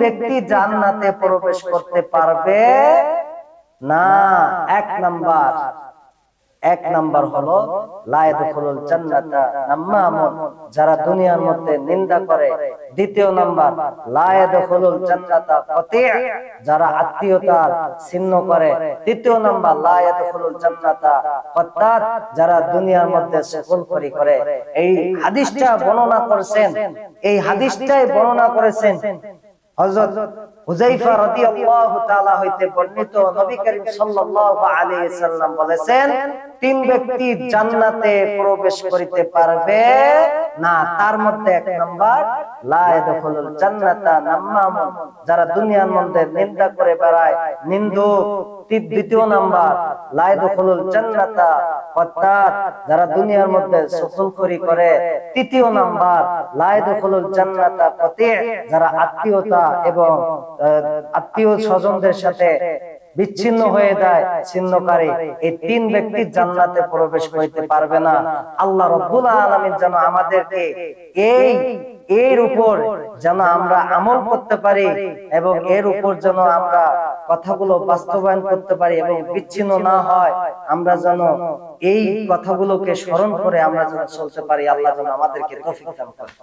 ব্যক্তি জান্নাতে প্রবেশ করতে পারবে না এক নাম্বার। এক নাম্বার হলো লায়দুল জান্নাতা। নাম্মামুন যারা দুনিয়ার মধ্যে নিন্দা করে দ্বিতীয় নাম্বার লায়দুল জান্নাতা কতি' যারা আত্মীয়তার ছিন্ন করে তৃতীয় নাম্বার লায়দুল জান্নাতা। কত্তাত যারা দুনিয়ার মধ্যে সকলকরি করে এই হাদিসটা বর্ণনা করেছেন। এই হাদিসটাই বর্ণনা করেছেন। হযরত হুযাইফা রাদিয়াল্লাহু তাআলা হইতে বর্ণিত নবী করিম সাল্লাল্লাহু আলাইহি সাল্লাম বলেছেন তিন ব্যক্তি জান্নাতে প্রবেশ করিতে পারবে না। তার মধ্যে এক নাম্বার যারা দুনিয়ার মধ্যে নিন্দা করে বেড়ায়, নিন্দুক। দ্বিতীয় নাম্বার, লা ইয়াদখুলুল জান্নাতা। কত্তাত যারা দুনিয়ার মধ্যে সুফলখড়ি করে। তৃতীয় নাম্বার, লা ইয়াদখুলুল জান্নাতা কতি' যারা আত্মীয়তা এবং আত্মীয় স্বজনদের সাথে বিচ্ছিন্ন হয়ে যায়, ছিন্নকারী। এই তিন ব্যক্তি জান্নাতে প্রবেশ করতে পারবে না। আল্লাহ রব্বুল আলামিন যেন আমাদেরকে এই, এর উপর যেন আমরা আমল করতে পারি এবং এর উপর যেন আমরা কথাগুলো বাস্তবায়ন করতে পারি এবং বিচ্ছিন্ন না হয়, আমরা যেন এই কথাগুলোকে স্মরণ করে আমরা যেন চলতে পারি। আল্লাহ যেন আমাদেরকে তৌফিক দান করেন